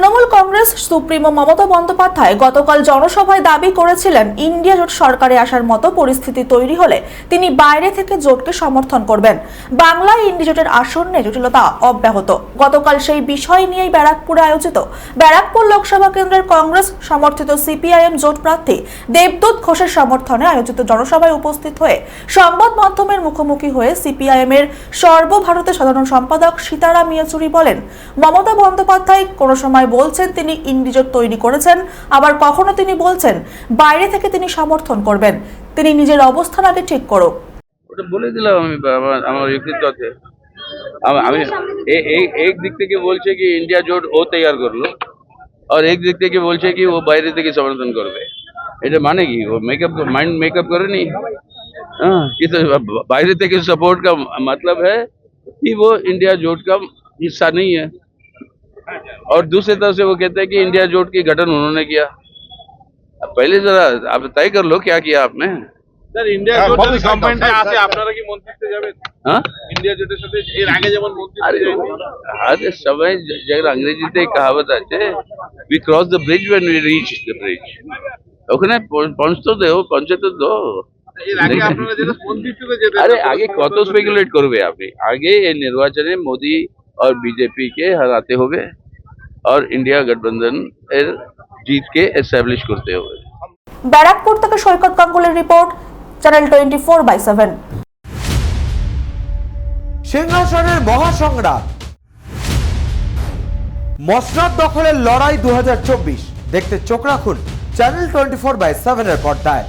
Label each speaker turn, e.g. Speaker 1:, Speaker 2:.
Speaker 1: Trinamool Congress supremo Mamata Bandyopadhyay গতকাল জনসভায় দাবি করেছিলেন, ইন্ডিয়া জোট সরকারে আসার মতো পরিস্থিতি তৈরি হলে তিনি বাইরে থেকে জোটকে সমর্থন করবেন। বাংলায় ইন্ডিয়া জোটের আসন্নে জটিলতা অব্যাহত। গতকাল সেই বিষয় নিয়েই ব্যারাকপুরে আয়োজিত ব্যারাকপুর লোকসভা কেন্দ্রের কংগ্রেস সমর্থিত সিপিআইএম জোট প্রার্থী দেবদূত ঘোষের সমর্থনে আয়োজিত জনসভায় উপস্থিত হয়ে সংবাদ মাধ্যমের মুখোমুখি হয়ে সিপিআইএম এর সর্বভারতের সাধারণ সম্পাদক সীতারাম ইয়েচুরি বলেন, মমতা বন্দ্যোপাধ্যায় কোনো সময় বলছেন তিনি ইন্ডিজোট তৈরি করেছেন আবার কখনো তিনি বলছেন বাইরে থেকে তিনি সমর্থন করবেন তিনি নিজের অবস্থান আগে ঠিক করুক
Speaker 2: ওটা বলে দিলাম আমি বা- আমার আমার ব্যক্তিত্বতে আম- আমি এ- এ- এক দিক থেকে বলছে কি ইন্ডিয়া জোট ও তৈয়ার করলো আর এক দিক থেকে বলছে কি ও বাইরে থেকে সমর্থন করবে এটা মানে কি ও মেকআপ माइंड मेकअप करेनी हाँ कि तो বাইরে থেকে सपोर्ट का मतलब है कि वो इंडिया जोट का हिस्सा नहीं है और दूसरी तरफ़ से वो कहते हैं कि इंडिया जोट की गठन उन्होंने किया। पहले जरा आप तय कर लो क्या किया आपने। हाँ? हाँ, तो अंग्रेज़ी से कहावत आते we cross the. Bridge when we reach the bridge ওখানে পঞ্চ তো स्पेकुलेट करबे आपने आगे ये निर्वाचन में मोदी और बीजेपी के हराते हो गए। और इंडिया गठबंधन এর জিতকে এস্টাবলিশ করতে হবে
Speaker 1: ব্যারাকপুর থেকে সৈকত গাঙ্গুলির report channel twenty four by seven
Speaker 3: সিংহাসনের মহাসংগ্রাম মসনাদ দখলের লড়াই দু দেখতে চোখ রাখুন চ্যানেল টোয়েন্টি ফোর বাই সেভেনের পর্দায়